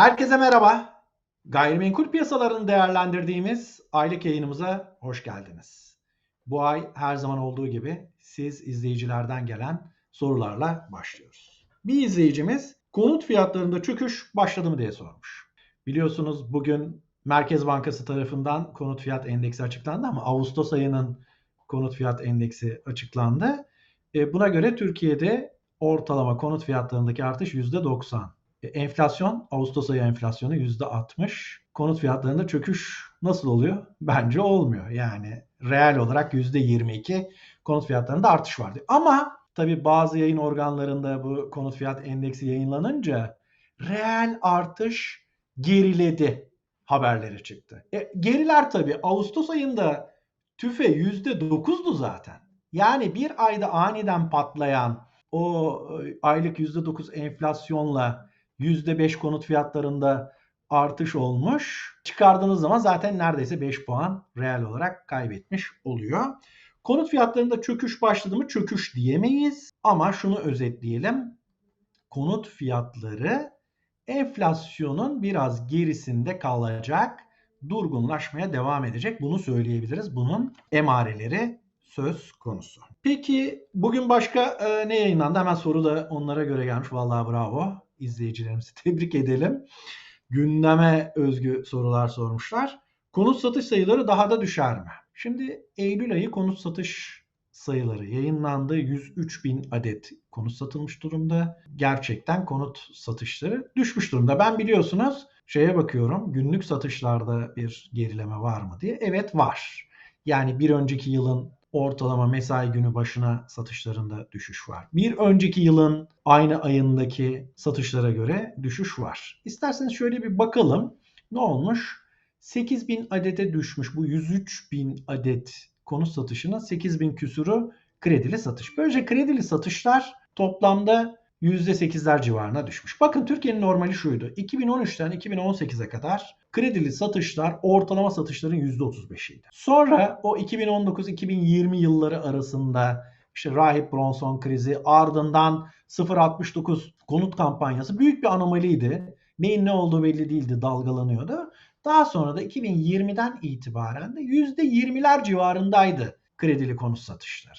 Herkese merhaba. Gayrimenkul piyasalarını değerlendirdiğimiz aylık yayınımıza hoş geldiniz. Bu ay her zaman olduğu gibi siz izleyicilerden gelen sorularla başlıyoruz. Bir izleyicimiz konut fiyatlarında çöküş başladı mı diye sormuş. Biliyorsunuz bugün Merkez Bankası tarafından konut fiyat endeksi açıklandı ama Ağustos ayının konut fiyat endeksi açıklandı. E, buna göre Türkiye'de ortalama konut fiyatlarındaki artış %90. E, enflasyon, Ağustos ayı enflasyonu %60. Konut fiyatlarında çöküş nasıl oluyor? Bence olmuyor. Yani reel olarak %22 konut fiyatlarında artış vardı. Ama tabii bazı yayın organlarında bu konut fiyat endeksi yayınlanınca reel artış geriledi haberleri çıktı. E, geriler tabii. Ağustos ayında tüfe %9'du zaten. Yani bir ayda aniden patlayan o e, aylık %9 enflasyonla %5 konut fiyatlarında artış olmuş. Çıkardığınız zaman zaten neredeyse 5 puan reel olarak kaybetmiş oluyor. Konut fiyatlarında çöküş başladı mı? Çöküş diyemeyiz ama şunu özetleyelim. Konut fiyatları enflasyonun biraz gerisinde kalacak, durgunlaşmaya devam edecek. Bunu söyleyebiliriz. Bunun emareleri söz konusu. Peki bugün başka e, ne yayınlandı? Hemen soru da onlara göre gelmiş. Vallahi bravo. İzleyicilerimizi tebrik edelim. Gündeme özgü sorular sormuşlar. Konut satış sayıları daha da düşer mi? Şimdi Eylül ayı konut satış sayıları yayınlandı. 103 bin adet konut satılmış durumda. Gerçekten konut satışları düşmüş durumda. Ben biliyorsunuz şeye bakıyorum günlük satışlarda bir gerileme var mı diye. Evet var. Yani bir önceki yılın ortalama mesai günü başına satışlarında düşüş var. Bir önceki yılın aynı ayındaki satışlara göre düşüş var. İsterseniz şöyle bir bakalım. Ne olmuş? 8000 adete düşmüş bu 103 bin adet konut satışının 8000 küsuru kredili satış. Böylece kredili satışlar toplamda %8'ler civarına düşmüş. Bakın Türkiye'nin normali şuydu. 2013'ten 2018'e kadar kredili satışlar ortalama satışların %35'iydi. Sonra o 2019-2020 yılları arasında işte Rahip Bronson krizi ardından 0.69 konut kampanyası büyük bir anomaliydi. Neyin ne olduğu belli değildi, dalgalanıyordu. Daha sonra da 2020'den itibaren de %20'ler civarındaydı kredili konut satışları.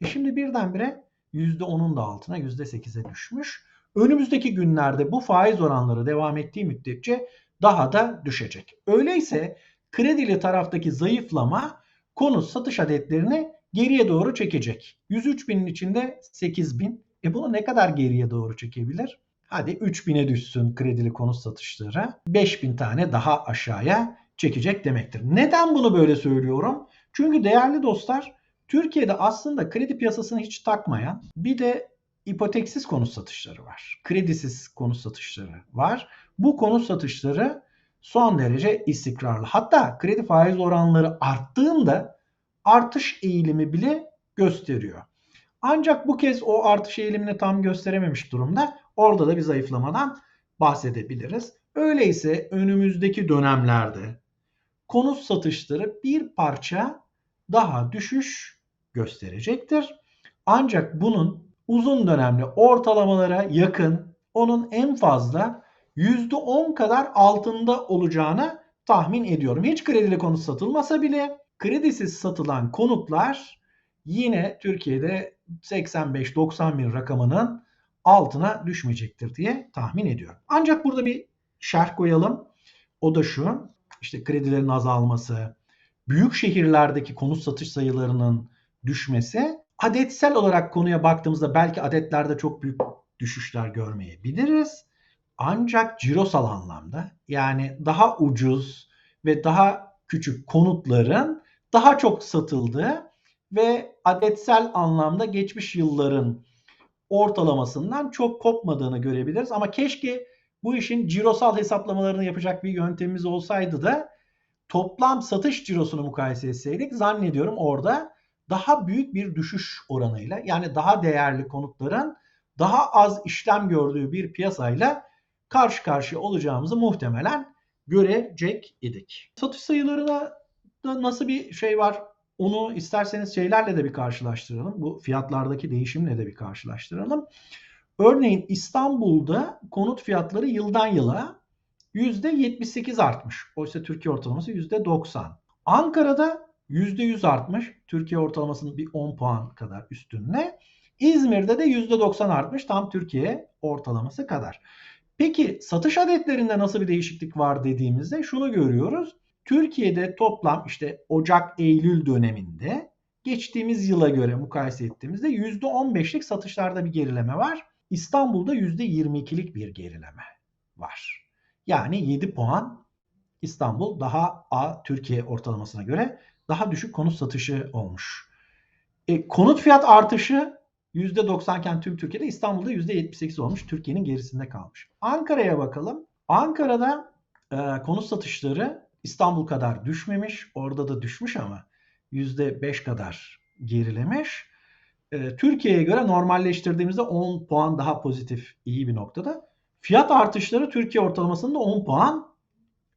E şimdi birdenbire %10'un da altına %8'e düşmüş. Önümüzdeki günlerde bu faiz oranları devam ettiği müddetçe daha da düşecek. Öyleyse kredili taraftaki zayıflama konut satış adetlerini geriye doğru çekecek. 103 binin içinde 8 bin. E bunu ne kadar geriye doğru çekebilir? Hadi 3000'e düşsün kredili konut satışları. 5000 tane daha aşağıya çekecek demektir. Neden bunu böyle söylüyorum? Çünkü değerli dostlar Türkiye'de aslında kredi piyasasını hiç takmayan bir de ipoteksiz konut satışları var. Kredisiz konut satışları var. Bu konut satışları son derece istikrarlı. Hatta kredi faiz oranları arttığında artış eğilimi bile gösteriyor. Ancak bu kez o artış eğilimini tam gösterememiş durumda. Orada da bir zayıflamadan bahsedebiliriz. Öyleyse önümüzdeki dönemlerde konut satışları bir parça daha düşüş gösterecektir. Ancak bunun uzun dönemli ortalamalara yakın onun en fazla %10 kadar altında olacağını tahmin ediyorum. Hiç kredili konut satılmasa bile kredisiz satılan konutlar yine Türkiye'de 85-90 bin rakamının altına düşmeyecektir diye tahmin ediyorum. Ancak burada bir şerh koyalım. O da şu. İşte kredilerin azalması, büyük şehirlerdeki konut satış sayılarının düşmesi adetsel olarak konuya baktığımızda belki adetlerde çok büyük düşüşler görmeyebiliriz. Ancak cirosal anlamda yani daha ucuz ve daha küçük konutların daha çok satıldığı ve adetsel anlamda geçmiş yılların ortalamasından çok kopmadığını görebiliriz. Ama keşke bu işin cirosal hesaplamalarını yapacak bir yöntemimiz olsaydı da toplam satış cirosunu mukayese etseydik zannediyorum orada daha büyük bir düşüş oranıyla yani daha değerli konutların daha az işlem gördüğü bir piyasayla karşı karşıya olacağımızı muhtemelen görecek idik. Satış sayılarına da nasıl bir şey var onu isterseniz şeylerle de bir karşılaştıralım. Bu fiyatlardaki değişimle de bir karşılaştıralım. Örneğin İstanbul'da konut fiyatları yıldan yıla %78 artmış. Oysa Türkiye ortalaması %90. Ankara'da %100 artmış. Türkiye ortalamasının bir 10 puan kadar üstünde. İzmir'de de %90 artmış. Tam Türkiye ortalaması kadar. Peki satış adetlerinde nasıl bir değişiklik var dediğimizde şunu görüyoruz. Türkiye'de toplam işte Ocak-Eylül döneminde geçtiğimiz yıla göre mukayese ettiğimizde %15'lik satışlarda bir gerileme var. İstanbul'da %22'lik bir gerileme var. Yani 7 puan İstanbul daha A Türkiye ortalamasına göre daha düşük konut satışı olmuş. E, konut fiyat artışı %90 iken tüm Türkiye'de İstanbul'da %78 olmuş. Türkiye'nin gerisinde kalmış. Ankara'ya bakalım. Ankara'da e, konut satışları İstanbul kadar düşmemiş. Orada da düşmüş ama %5 kadar gerilemiş. E, Türkiye'ye göre normalleştirdiğimizde 10 puan daha pozitif iyi bir noktada. Fiyat artışları Türkiye ortalamasında 10 puan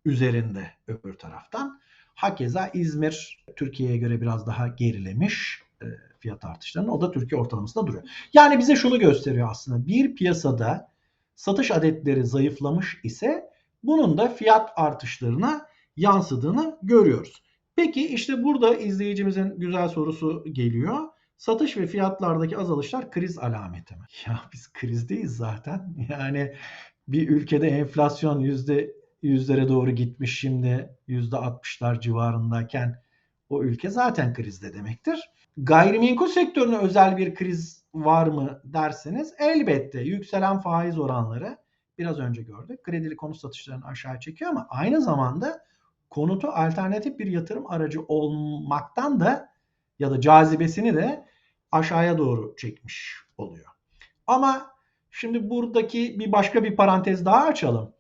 üzerinde öbür taraftan. Hakeza İzmir Türkiye'ye göre biraz daha gerilemiş e, fiyat artışlarının. O da Türkiye ortalamasında duruyor. Yani bize şunu gösteriyor aslında. Bir piyasada satış adetleri zayıflamış ise bunun da fiyat artışlarına yansıdığını görüyoruz. Peki işte burada izleyicimizin güzel sorusu geliyor. Satış ve fiyatlardaki azalışlar kriz alameti mi? Ya biz krizdeyiz zaten. Yani bir ülkede enflasyon yüzde yüzlere doğru gitmiş şimdi yüzde altmışlar civarındayken o ülke zaten krizde demektir. Gayrimenkul sektörüne özel bir kriz var mı derseniz elbette yükselen faiz oranları biraz önce gördük. Kredili konut satışlarını aşağı çekiyor ama aynı zamanda konutu alternatif bir yatırım aracı olmaktan da ya da cazibesini de aşağıya doğru çekmiş oluyor. Ama şimdi buradaki bir başka bir parantez daha açalım.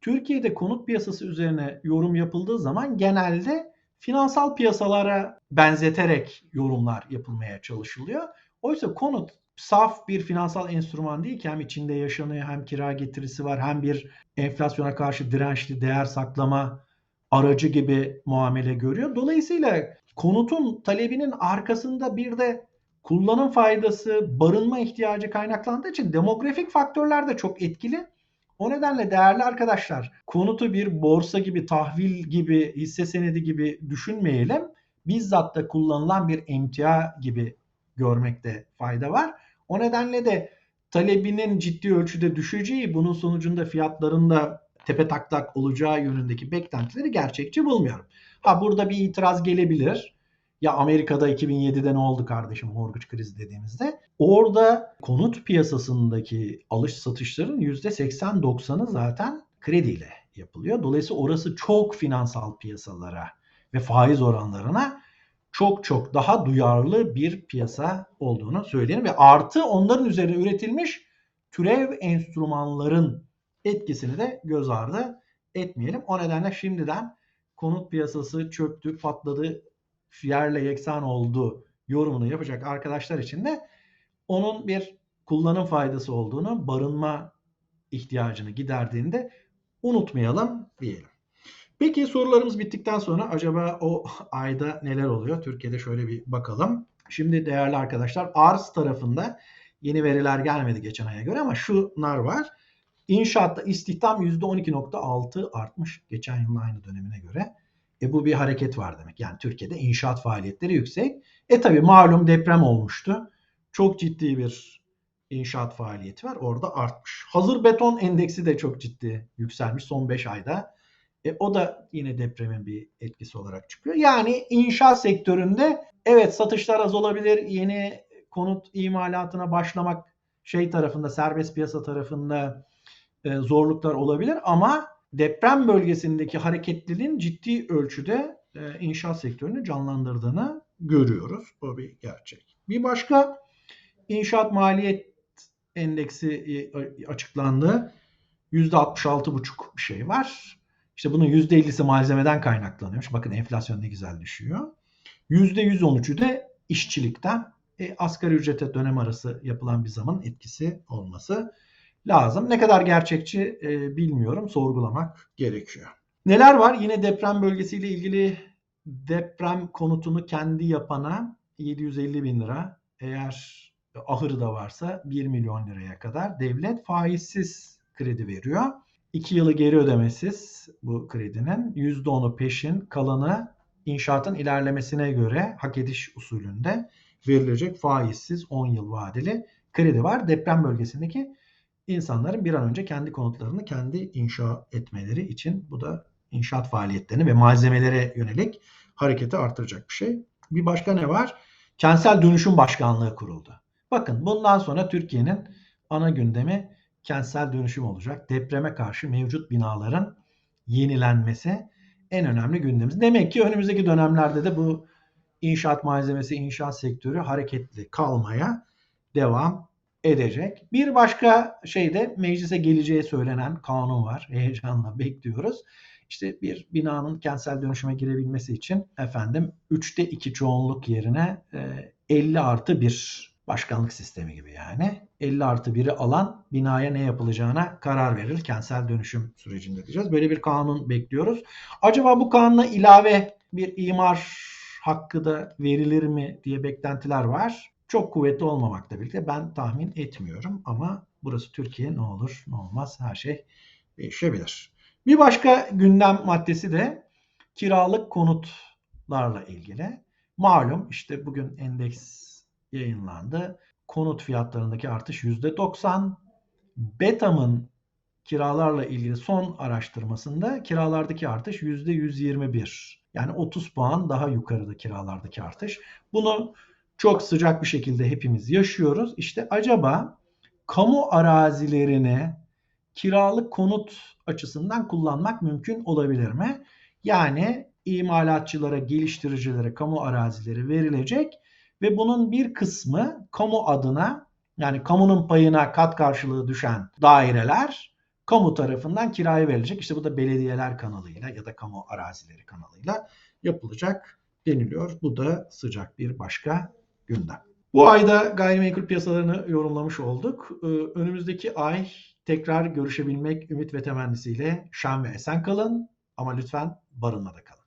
Türkiye'de konut piyasası üzerine yorum yapıldığı zaman genelde finansal piyasalara benzeterek yorumlar yapılmaya çalışılıyor. Oysa konut saf bir finansal enstrüman değil ki hem içinde yaşanıyor hem kira getirisi var hem bir enflasyona karşı dirençli değer saklama aracı gibi muamele görüyor. Dolayısıyla konutun talebinin arkasında bir de kullanım faydası, barınma ihtiyacı kaynaklandığı için demografik faktörler de çok etkili. O nedenle değerli arkadaşlar konutu bir borsa gibi, tahvil gibi, hisse senedi gibi düşünmeyelim. Bizzat da kullanılan bir emtia gibi görmekte fayda var. O nedenle de talebinin ciddi ölçüde düşeceği, bunun sonucunda fiyatlarında tepe taklak olacağı yönündeki beklentileri gerçekçi bulmuyorum. Ha burada bir itiraz gelebilir. Ya Amerika'da 2007'de ne oldu kardeşim mortgage krizi dediğimizde? Orada konut piyasasındaki alış satışların %80-90'ı zaten krediyle yapılıyor. Dolayısıyla orası çok finansal piyasalara ve faiz oranlarına çok çok daha duyarlı bir piyasa olduğunu söyleyelim ve artı onların üzerine üretilmiş türev enstrümanların etkisini de göz ardı etmeyelim. O nedenle şimdiden konut piyasası çöktü, patladı, yerle yeksan oldu yorumunu yapacak arkadaşlar için de onun bir kullanım faydası olduğunu, barınma ihtiyacını giderdiğinde unutmayalım diyelim. Peki sorularımız bittikten sonra acaba o ayda neler oluyor? Türkiye'de şöyle bir bakalım. Şimdi değerli arkadaşlar arz tarafında yeni veriler gelmedi geçen aya göre ama şunlar var. İnşaatta istihdam %12.6 artmış geçen yılın aynı dönemine göre. E bu bir hareket var demek. Yani Türkiye'de inşaat faaliyetleri yüksek. E tabi malum deprem olmuştu. Çok ciddi bir inşaat faaliyeti var. Orada artmış. Hazır beton endeksi de çok ciddi yükselmiş son 5 ayda. E, o da yine depremin bir etkisi olarak çıkıyor. Yani inşaat sektöründe evet satışlar az olabilir. Yeni konut imalatına başlamak şey tarafında serbest piyasa tarafında e, zorluklar olabilir ama deprem bölgesindeki hareketliliğin ciddi ölçüde e, inşaat sektörünü canlandırdığını görüyoruz. O bir gerçek. Bir başka inşaat maliyet endeksi e, açıklandı. %66,5 bir şey var. İşte bunun %50'si malzemeden kaynaklanıyormuş. Bakın enflasyon ne güzel düşüyor. %113'ü de işçilikten e, asgari ücrete dönem arası yapılan bir zaman etkisi olması lazım. Ne kadar gerçekçi e, bilmiyorum. Sorgulamak gerekiyor. Neler var? Yine deprem bölgesiyle ilgili deprem konutunu kendi yapana 750 bin lira. Eğer ahırı da varsa 1 milyon liraya kadar devlet faizsiz kredi veriyor. 2 yılı geri ödemesiz bu kredinin. %10'u peşin, kalanı inşaatın ilerlemesine göre hak ediş usulünde verilecek faizsiz 10 yıl vadeli kredi var. Deprem bölgesindeki insanların bir an önce kendi konutlarını kendi inşa etmeleri için bu da inşaat faaliyetlerini ve malzemelere yönelik hareketi artıracak bir şey. Bir başka ne var? Kentsel Dönüşüm Başkanlığı kuruldu. Bakın bundan sonra Türkiye'nin ana gündemi kentsel dönüşüm olacak. Depreme karşı mevcut binaların yenilenmesi en önemli gündemimiz. Demek ki önümüzdeki dönemlerde de bu inşaat malzemesi, inşaat sektörü hareketli kalmaya devam edecek. Bir başka şey de meclise geleceği söylenen kanun var. Heyecanla bekliyoruz. İşte bir binanın kentsel dönüşüme girebilmesi için efendim 3'te 2 çoğunluk yerine e, 50 artı 1 başkanlık sistemi gibi yani. 50 artı 1'i alan binaya ne yapılacağına karar verir kentsel dönüşüm sürecinde diyeceğiz. Böyle bir kanun bekliyoruz. Acaba bu kanuna ilave bir imar hakkı da verilir mi diye beklentiler var. Çok kuvvetli olmamakla birlikte ben tahmin etmiyorum ama burası Türkiye ne olur ne olmaz her şey değişebilir. Bir başka gündem maddesi de kiralık konutlarla ilgili. Malum işte bugün endeks yayınlandı. Konut fiyatlarındaki artış %90. Betam'ın kiralarla ilgili son araştırmasında kiralardaki artış %121. Yani 30 puan daha yukarıda kiralardaki artış. Bunu çok sıcak bir şekilde hepimiz yaşıyoruz. İşte acaba kamu arazilerini kiralık konut açısından kullanmak mümkün olabilir mi? Yani imalatçılara, geliştiricilere kamu arazileri verilecek ve bunun bir kısmı kamu adına yani kamunun payına kat karşılığı düşen daireler kamu tarafından kiraya verilecek. İşte bu da belediyeler kanalıyla ya da kamu arazileri kanalıyla yapılacak deniliyor. Bu da sıcak bir başka gündem. Bu ayda gayrimenkul piyasalarını yorumlamış olduk. Ee, önümüzdeki ay tekrar görüşebilmek ümit ve temennisiyle şan ve esen kalın ama lütfen barınmada kalın.